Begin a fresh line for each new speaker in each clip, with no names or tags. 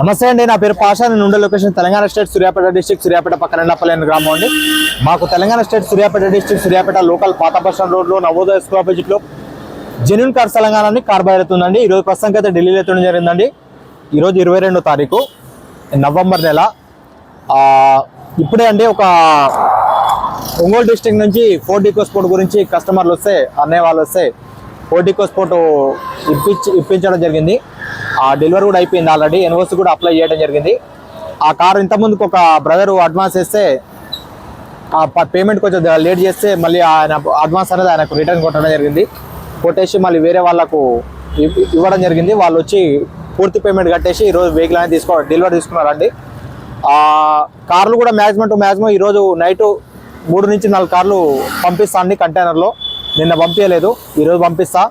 నమస్తే అండి నా పేరు పాషా. నేను ఉండే location Telangana state Suryapet district Suryapet పక్కన ఎండపల్లి గ్రామం అండి. మాకు Telangana state Suryapet district Suryapet local పాత బస్ స్టాండ్ రోడ్లో నవోదయ స్కూల్ ఆపోజిట్లో జెన్యున్ కార్స్ తెలంగాణ అని కార్ బయలుతుందండి ఈరోజు ప్రస్తుతానికి అయితే ఢిల్లీలో ఎత్తడం జరిగిందండి. ఈరోజు ఇరవై రెండో తారీఖు నవంబర్ నెల. ఇప్పుడే అండి ఒక ఒంగోలు డిస్టిక్ నుంచి ఫోర్ డీకో స్పోర్ట్ గురించి కస్టమర్లు వస్తే అన్నయ్య వాళ్ళు వస్తే ఫోర్ డీకో స్పోర్ట్ ఇప్పించి ఇప్పించడం జరిగింది. ఆ డెలివరీ కూడా అయిపోయింది ఆల్రెడీ. ఎన్ఓసి కూడా అప్లై చేయడం జరిగింది. ఆ కారు ఇంతకుముందుకు ఒక బ్రదర్ అడ్వాన్స్ వేస్తే ఆ పేమెంట్ కొంచెం లేట్ చేస్తే మళ్ళీ ఆయన అడ్వాన్స్ అనేది ఆయనకు రిటర్న్ కొట్టడం జరిగింది. కొట్టేసి మళ్ళీ వేరే వాళ్ళకు ఇవ్వడం జరిగింది. వాళ్ళు వచ్చి పూర్తి పేమెంట్ కట్టేసి ఈరోజు వెహికల్ అనేది తీసుకో డెలివరీ తీసుకున్నారండి. ఆ కార్లు కూడా మ్యాక్సిమం టు మ్యాక్సిమం ఈరోజు నైట్ మూడు నుంచి నాలుగు కార్లు పంపిస్తా అండి కంటైనర్లో నిన్న పంపించలేదు. ఈరోజు పంపిస్తా.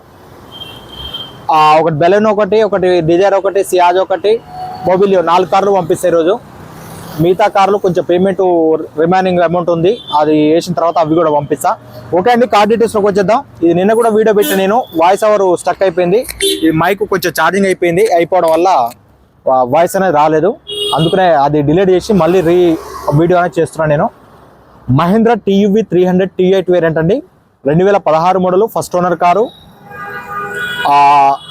ఒకటి బెలూన్ ఒకటి ఒకటి డిజైర్ ఒకటి సియాజ్ ఒకటి మొబిలియో నాలుగు కార్లు పంపిస్తాయి ఈరోజు మిగతా కార్లు కొంచెం పేమెంట్ రిమైనింగ్ అమౌంట్ ఉంది. అది వేసిన తర్వాత అవి కూడా పంపిస్తా. ఓకే అండి కార్ డీటెయిల్స్లోకి వచ్చేద్దాం. ఇది నిన్న కూడా వీడియో పెట్టి నేను. వాయిస్ ఓవర్ స్టక్ అయిపోయింది. ఈ మైక్ కొంచెం ఛార్జింగ్ అయిపోయింది. అయిపోవడం వల్ల వాయిస్ అనేది రాలేదు. అందుకనే అది డిలీట్ చేసి మళ్ళీ రీ వీడియో అనేది చేస్తున్నాను నేను. Mahindra TUV three hundred T eight variant అండి. రెండు వేల పదహారు మోడలు ఫస్ట్ ఓనర్ కారు.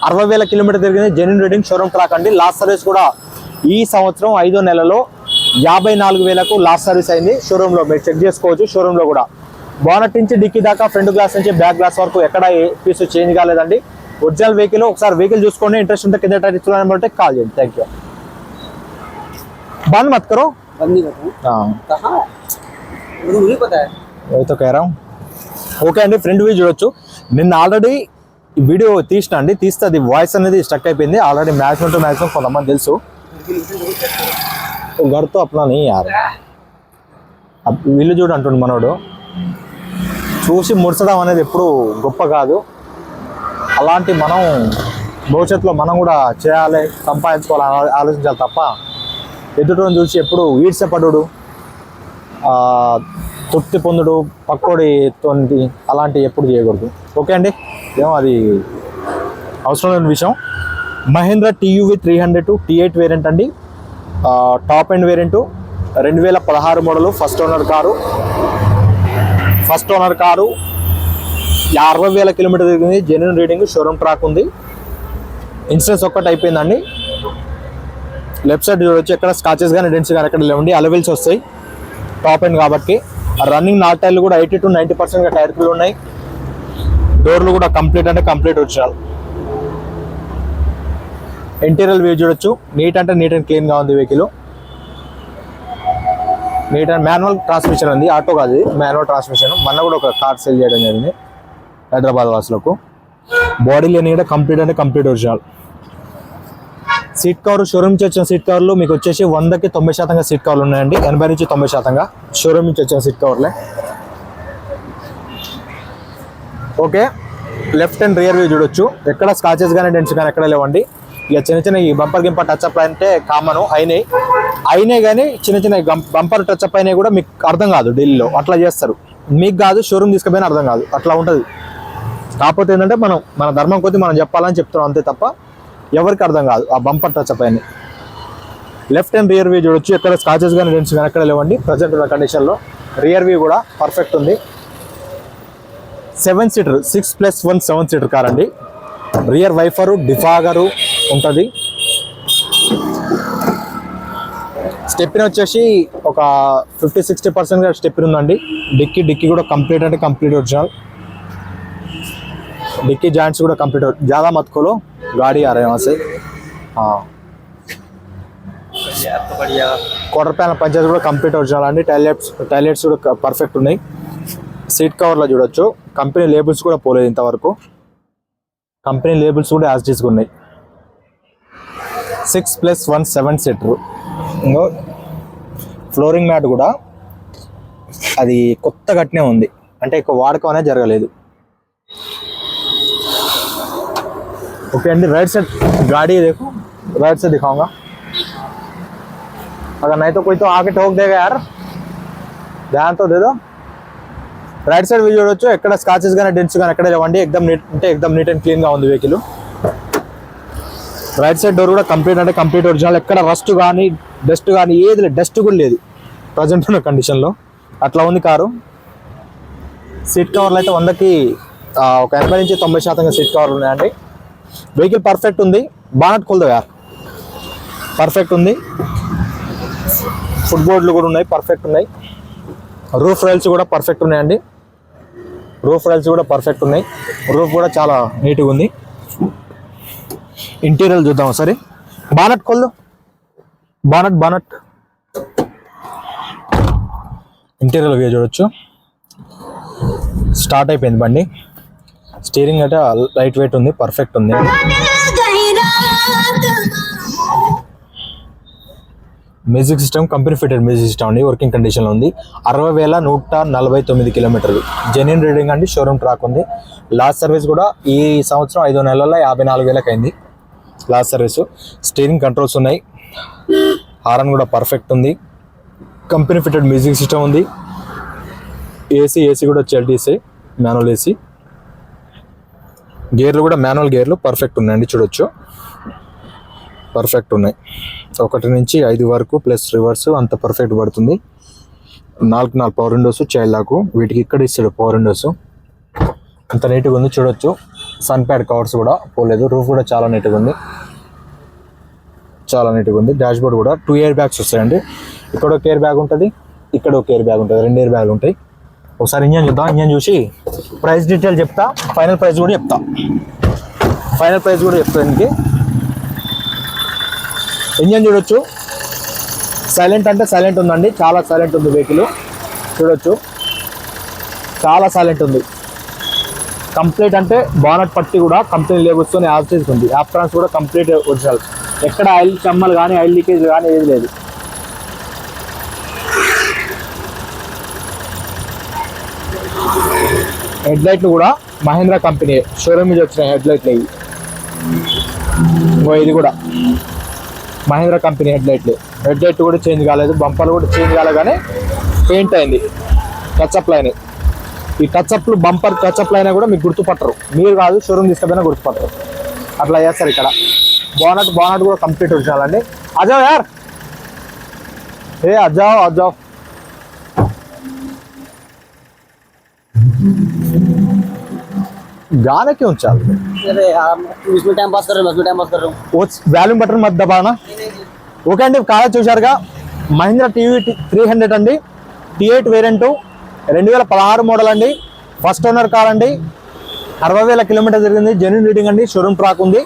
అరవై వేల కిలోమీటర్ తిరిగింది జెన్యున్ రీడింగ్ షోరూమ్ ట్రాక్ అండి. లాస్ట్ సర్వీస్ కూడా ఈ సంవత్సరం ఐదో నెలలో యాభై నాలుగు వేలకు లాస్ట్ సర్వీస్ అయింది షోరూంలో మీరు చెక్ చేసుకోవచ్చు షోరూంలో కూడా. బోనట్ నుంచి డిక్కి దాకా ఫ్రంట్ గ్లాస్ నుంచి బ్యాక్ గ్లాస్ వరకు ఎక్కడ పీస్ చేంజ్ కాలేదండి. ఒరిజినల్ వెహికల్ ఒకసారి వెహికల్ చూసుకోండి. ఇంట్రెస్ట్ ఉంటే కింద ఇస్తున్నానంటే కాల్ చేయండి. థ్యాంక్ యూ బంద్ మత్ ఓకే అండి ఫ్రంట్ వ్యూ చూడొచ్చు. నిన్న ఆల్రెడీ వీడియో తీసిన అండి తీస్తే అది వాయిస్ అనేది స్టక్ అయిపోయింది. ఆల్రెడీ మ్యాక్సిమం టు మ్యాక్సిమం కొంతమంది తెలుసు. గడుతో అప్లా నీ వీళ్ళు చూడు అంటుండు మనోడు. చూసి ముడచడం అనేది ఎప్పుడు గొప్ప కాదు. అలాంటి మనం భవిష్యత్తులో మనం కూడా చేయాలి సంపాదించుకోవాలని ఆలోచించాలి తప్ప ఎదుటిని చూసి ఎప్పుడు ఈడ్చపడు తృప్తి పొందుడు పక్కోడి అలాంటివి ఎప్పుడు చేయకూడదు. ఓకే అండి? ఏమో అది అవసరం లేని విషయం. Mahindra TUV three hundred T eight variant అండి. టాప్ ఎండ్ వేరియంట్ రెండు వేల పదహారు model first owner car. First owner car అరవై వేల కిలోమీటర్ తిరిగింది జెన్యున్ రీడింగ్ షోరూమ్ ట్రాక్ ఉంది. ఇన్సూరెన్స్ ఒక్కటి అయిపోయిందండి. లెఫ్ట్ సైడ్ చూడొచ్చు ఎక్కడ స్కాచెస్ కానీ డెన్స్ కానీ ఎక్కడ లేవండి. అలవెల్స్ వస్తాయి. టాప్ ఎండ్ కాబట్టి. రన్నింగ్ నా టైర్లు కూడా ఎయిటీ టు నైంటీ పర్సెంట్ టైర్లు ఉన్నాయి. డోర్లు కూడా కంప్లీట్ అంటే కంప్లీట్ వచ్చారు ఇంటీరియర్ వ్యూ చూడొచ్చు. నీట్ అంటే నీట్ అండ్ క్లీన్గా ఉంది vehicle. Neat and manual transmission ఉంది. ఆటో కాదు మాన్యువల్ ట్రాన్స్మిషన్. మొన్న కూడా ఒక కార్ సెల్ చేయడం జరిగింది. హైదరాబాద్ వాసులకు. బాడీ లేని కూడా కంప్లీట్ అంటే complete original. Seat cover showroom నుంచి వచ్చిన సీట్ కవర్లు మీకు వచ్చేసి వందకి తొంభై శాతంగా సీట్ కవర్లు ఉన్నాయండి. ఎనభై నుంచి తొంభై శాతంగా షోరూమ్ నుంచి వచ్చిన seat కవర్లే. Okay. Left and rear view చూడొచ్చు. ఎక్కడ స్కాచెస్ కానీ డెంట్స్ కానీ ఎక్కడ లేవండి. ఇక చిన్న చిన్న ఈ బంపర్ గింపర్ టచ్ అప్ అంటే కామన్ అయినాయి. అయినాయి కానీ చిన్న చిన్న బంపర్ టచ్ అప్ అయినాయి కూడా మీకు అర్థం కాదు ఢిల్లీలో. అట్లా చేస్తారు. మీకు కాదు షోరూమ్ తీసుకుపోయినా అర్థం కాదు. అట్లా ఉంటుంది. కాకపోతే ఏంటంటే మనం మన ధర్మం కొద్దీ మనం చెప్పాలని చెప్తున్నాం అంతే తప్ప ఎవరికి అర్థం కాదు ఆ బంపర్ టచ్ అప్ అయినాయి లెఫ్ట్ అండ్ రియర్ వ్యూ చూడొచ్చు. ఎక్కడ స్కాచెస్ కానీ డెంట్స్ కానీ ఎక్కడ లేవండి. ప్రజెంట్ ఉన్న కండిషన్లో రియర్ వ్యూ కూడా పర్ఫెక్ట్ ఉంది. seven seater six plus one seven seater car అండి రియర్ వైఫరు డిఫాగరు ఉంటుంది స్టెప్పిన్ వచ్చేసి ఒక ఫిఫ్టీ సిక్స్టీ పర్సెంట్గా స్టెప్పిన్ ఉందండి డిక్కీ డిక్కీ కూడా కంప్లీట్ అంటే కంప్లీట్ ఒరిజినల్ डिक्की जॉइंट्स కూడా కంప్లీట్ ज़्यादा मत खोलो गाड़ी आ रहे हैं वहाँ से हाँ
यार तो बढ़िया
క్వార్టర్ ప్యానల్ పంచేది కూడా కంప్లీట్ ఒరిజినల్ అండి టాయిలెట్స్ టాయిలెట్స్ కూడా పర్ఫెక్ట్ ఉన్నాయి సీట్ కవర్లో చూడొచ్చు కంపెనీ లేబుల్స్ కూడా పోలేదు ఇంతవరకు కంపెనీ లేబుల్స్ కూడా యాజ్ డీస్గా ఉన్నాయి six plus one seven seater ఇంకో ఫ్లోరింగ్ మ్యాట్ కూడా అది కొత్త కట్నే ఉంది అంటే ఎక్కువ వాడకం అనేది జరగలేదు ओके अंडी राइट साइड गाड़ी है देखो राइट से दिखाऊंगा अगर नहीं तो कोई तो आके ठोक देगा यार ध्यान तो दे दो రైట్ సైడ్ వ్యూ చూడొచ్చు. ఎక్కడ స్కాచెస్ కానీ డెంట్స్ కానీ ఎక్కడ లేవండి. ఎక్దమ్ నీట్ అంటే ఎక్దమ్ నీట్ అండ్ క్లీన్గా ఉంది వెహికల్ రైట్ సైడ్ డోర్ కూడా కంప్లీట్ అంటే కంప్లీట్ ఒరిజినల్ ఎక్కడ రస్ట్ కానీ డస్ట్ కానీ ఏది లేదు. డస్ట్ కూడా లేదు. ప్రజెంట్ ఉన్న కండిషన్లో అట్లా ఉంది కారు. సీట్ కవర్లు అయితే వందకి ఒక ఎనభై నుంచి తొంభై శాతంగా సీట్ కవర్లు ఉన్నాయండి. వెహికల్ పర్ఫెక్ట్ ఉంది. బానట్ కొలదు యార్? పర్ఫెక్ట్ ఉంది. ఫుట్ బోర్డులు కూడా ఉన్నాయి. పర్ఫెక్ట్ ఉన్నాయి. రూఫ్ రైల్స్ కూడా పర్ఫెక్ట్ ఉన్నాయండి. రూఫ్ రైల్స్ కూడా పర్ఫెక్ట్ ఉన్నాయి. రూఫ్ కూడా చాలా నీట్గా ఉంది. ఇంటీరియర్ చూద్దాం ఒకసారి. బానట్ కొల్లు. బానట్ బానట్ ఇంటీరియర్ వ్యూ చూడొచ్చు. స్టార్ట్ అయిపోయింది బండి. స్టీరింగ్ అయితే లైట్ వెయిట్ ఉంది పర్ఫెక్ట్ ఉంది. Music system company fitted music system అండి వర్కింగ్ కండిషన్లో ఉంది. అరవై వేల నూట నలభై తొమ్మిది కిలోమీటర్లు. జెన్యున్ రీడింగ్ అండి షోరూమ్ ట్రాక్ ఉంది. లాస్ట్ సర్వీస్ కూడా ఈ సంవత్సరం ఐదు నెలల్లో యాభై నాలుగు వేలకు అయింది. లాస్ట్ సర్వీస్ స్టీరింగ్ కంట్రోల్స్ ఉన్నాయి. హారన్ కూడా పర్ఫెక్ట్ ఉంది. కంపెనీ ఫిటెడ్ మ్యూజిక్ సిస్టమ్ ఉంది. ఏసీ ఏసీ కూడా వచ్చి మాన్యువల్ ఏసీ గేర్లు కూడా మాన్యువల్ గేర్లు పర్ఫెక్ట్ ఉన్నాయండి చూడొచ్చు. పర్ఫెక్ట్ ఉన్నాయి. ఒకటి నుంచి ఐదు వరకు ప్లస్ రివర్స్ అంత పర్ఫెక్ట్ పడుతుంది. నాలుగు నాలుగు పవర్ విండోస్ చైల్డ్ లాకు వీటికి ఇక్కడ ఇస్తాడు పవర్ విండోస్ అంత నీట్గా ఉంది చూడొచ్చు. సన్ ప్యాడ్ కవర్స్ కూడా పోలేదు. రూఫ్ కూడా చాలా నీట్గా ఉంది. చాలా నీట్గా ఉంది. డాష్ బోర్డ్ కూడా టూ ఇయర్ బ్యాగ్స్ వస్తాయండి. ఇక్కడ ఒక ఎయిర్ బ్యాగ్ ఉంటుంది ఇక్కడ ఒక ఎయిర్ బ్యాగ్ ఉంటుంది. రెండు ఎయిర్ బ్యాగులు ఉంటాయి. ఒకసారి ఇంజన్ చూద్దాం. ఇంజన్ చూసి ప్రైస్ డీటెయిల్ చెప్తా. ఫైనల్ ప్రైస్ కూడా చెప్తా. ఫైనల్ ప్రైస్ కూడా చెప్తా దీనికి. ఇంజన్ చూడొచ్చు. సైలెంట్ అంటే సైలెంట్ ఉందండి. చాలా సైలెంట్ ఉంది వెహికల్. చూడొచ్చు. చాలా సైలెంట్ ఉంది. కంప్లీట్ అంటే బానట్ పట్టి కూడా కంపెనీ లేబుల్స్తో యాజ్ ఉంది. యాప్ ట్రాన్స్ కూడా కంప్లీట్ ఒరిజినల్. ఎక్కడ ఆయిల్ చమ్మలు కానీ ఆయిల్ లీకేజ్ కానీ ఏది లేదు. హెడ్ లైట్లు కూడా మహేంద్ర కంపెనీ షోరూమ్ నుంచి వచ్చిన హెడ్ లైట్లు ఇవి ఇది కూడా. మహేంద్ర కంపెనీ హెడ్ లైట్లు. హెడ్ లైట్ కూడా చేంజ్ కాలేదు బంపర్లు కూడా చేంజ్ కాలేదు కానీ పెయింట్ అయింది టచ్అప్ లైన్ ఈ టచ్అప్లు బంపర్ టచ్అప్ లైన్ కూడా మీకు గుర్తుపట్టరు. మీరు కాదు షోరూమ్ తీసుకపోయినా గుర్తుపట్టరు. అట్లా చేస్తారు ఇక్కడ. బోనట్ బోనట్ కూడా కంప్లీట్ వచ్చినాలండి అజావ్ యార్ ఏ అజావ్ అజావ్ गाने क्यों चल रहे
अरे यार इसमें टाइम पास कर रहे हो उसमें टाइम पास कर रहा हूँ
वो వాల్యూమ్ బటన్ మధ్య దబానా ఓకే అండి కార్ చూశారుగా మహీంద్రా టీవీ త్రీ హండ్రెడ్ అండి టీ ఎయిట్ వేరియంట్ రెండు వేల పదహారు మోడల్ అండి ఫస్ట్ ఓనర్ కార్ అండి అరవై వేల కిలోమీటర్ జరిగింది జెన్యున్ రీడింగ్ అండి షోరూమ్ ట్రాక్ ఉంది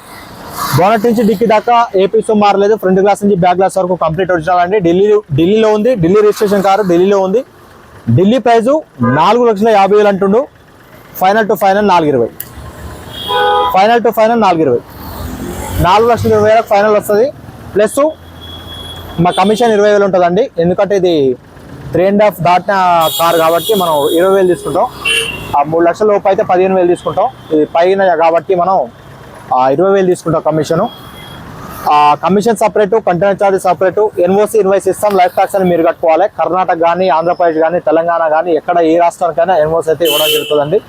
బోనట్ నుంచి డిక్కి దాకా ఏ పీస్ మారలేదు ఫ్రంట్ గ్లాస్ నుంచి బ్యాక్ గ్లాస్ వరకు కంప్లీట్ ఒరిజినల్ అండి ఢిల్లీ ఢిల్లీలో ఉంది ఢిల్లీ రిజిస్ట్రేషన్ కారు ఢిల్లీలో ఉంది ఢిల్లీ ప్రైజు నాలుగు లక్షల యాభై వేలు అంటుండు ఫైనల్ టు ఫైనల్ నాలుగు ఇరవై ఫైనల్ టు ఫైనల్ నాలుగు ఇరవై నాలుగు లక్షల ఇరవై వేలకు ఫైనల్ వస్తుంది. ప్లస్ మా కమిషన్ ఇరవై వేలు ఉంటుందండి. ఎందుకంటే ఇది త్రీ అండ్ హాఫ్ దాటిన కార్ కాబట్టి మనం ఇరవై వేలు తీసుకుంటాం. ఆ మూడు లక్షల లోపు అయితే పదిహేను వేలు తీసుకుంటాం. ఇది పైన కాబట్టి మనం ఇరవై వేలు తీసుకుంటాం కమిషను. ఆ commission separate container charges separate NOC invoice ఇస్తాం లైఫ్ ట్యాక్స్ అని మీరు కట్టుకోవాలి. కర్ణాటక కానీ ఆంధ్రప్రదేశ్ కానీ తెలంగాణ కానీ ఎక్కడ ఏ రాష్ట్రానికైనా ఎన్ఓసి అయితే ఇవ్వడం జరుగుతుందండి.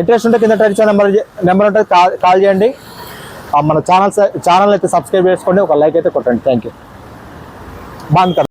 ఇంట్రెస్ట్ ఉంటే కింద టైప్ నెంబర్ నెంబర్ ఉంటే కాల్ కాల్ చేయండి. మన ఛానల్ ఛానల్ అయితే సబ్స్క్రైబ్ చేసుకోండి. ఒక లైక్ అయితే కొట్టండి. థ్యాంక్ యూ బాగా